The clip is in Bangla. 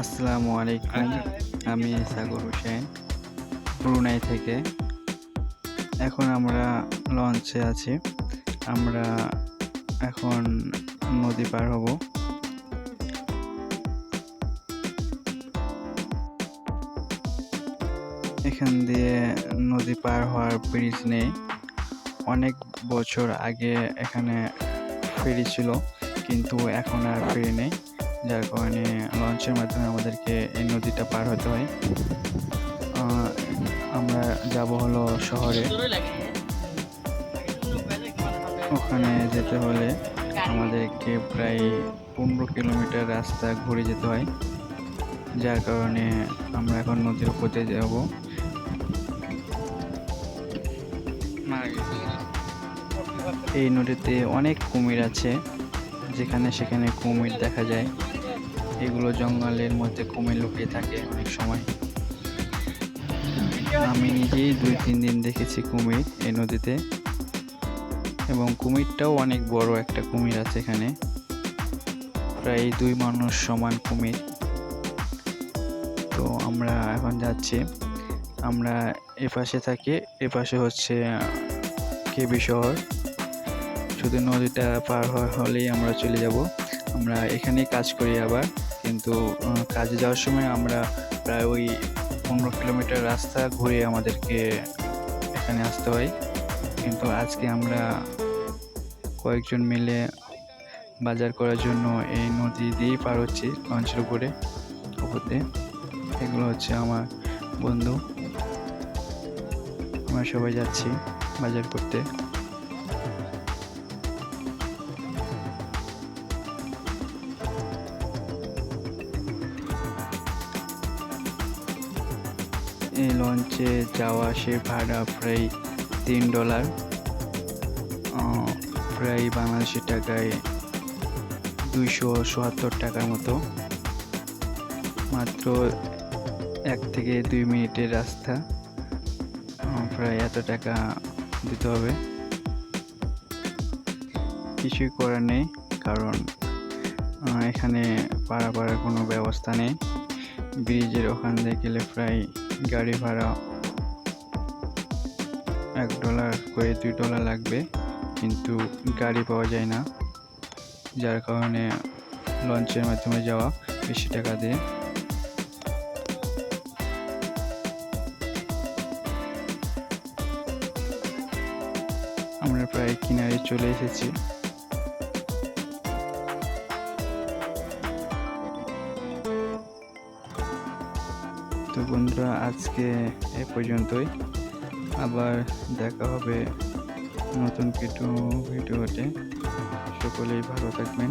আসসালামু আলাইকুম। আমি সাগর হোসেন ব্রুনাই থেকে। এখন আমরা লঞ্চে আছি। আমরা এখন নদী পার হব। এখান দিয়ে নদী পার হওয়ার ব্রিজ নেই। অনেক বছর আগে এখানে ফেরি ছিল, কিন্তু এখন আর ফেরি নেই। যার কারণে লঞ্চের মাধ্যমে আমাদেরকে এই নদীটা পার হতে হয়। আমরা যাব হলো শহরে। ওখানে যেতে হলে আমাদেরকে প্রায় পনেরো কিলোমিটার রাস্তা ঘুরে যেতে হয়। যার কারণে আমরা এখন নদীর উপর যাব। এই নদীতে অনেক কুমির আছে। যেখানে সেখানে কুমির দেখা যায়। এগুলো জঙ্গলের মধ্যে কুমির লুকিয়ে থাকে অনেক সময়। আমি নিজেই দুই, তিন দিন দেখেছি কুমির এই নদীতে। এবং কুমিরটাও অনেক বড় একটা কুমির আছে এখানে। প্রায় দুই মানুষ সমান কুমির। তো আমরা এখন যাচ্ছি। আমরা এপাশে থাকি, এপাশে হচ্ছে কেবি শহর। শুধু নদীটা পার হলেই আমরা চলে যাব। আমরা এখানেই কাজ করি আবার। কিন্তু কাজে যাওয়ার সময় আমরা প্রায় ওই পনেরো কিলোমিটার রাস্তা ঘুরে আমাদেরকে এখানে আসতে হয়। কিন্তু আজকে আমরা কয়েকজন মিলে বাজার করার জন্য এই নদী দিয়েই পার হচ্ছি লঞ্চের উপরে উপর এগুলো হচ্ছে আমার বন্ধু। আমরা সবাই যাচ্ছি বাজার করতে। লঞ্চে যাওয়া আসে ভাড়া প্রায় তিন ডলার প্রায় বাংলাদেশের টাকায় দুইশো চুয়াত্তর টাকার মতো। মাত্র এক থেকে দুই মিনিটের রাস্তা প্রায় এত টাকা দিতে হবে। কিছুই করার নেই, কারণ এখানে পারাপারের কোনো ব্যবস্থা নেই। ব্রিজের ওখান দিয়ে গেলে প্রায় গাড়ি ভাড়া এক ডলার করে দুই ডলার লাগবে, কিন্তু গাড়ি পাওয়া যায় না। যার কারণে লঞ্চের মাধ্যমে যাওয়া বেশি টাকা দিয়ে। আমরা প্রায় কিনারে চলে এসেছি। তো বন্ধুরা আজকে এ পর্যন্তই। আবার দেখা হবে নতুন কিছু ভিডিওতে। সকলেই ভালো থাকবেন।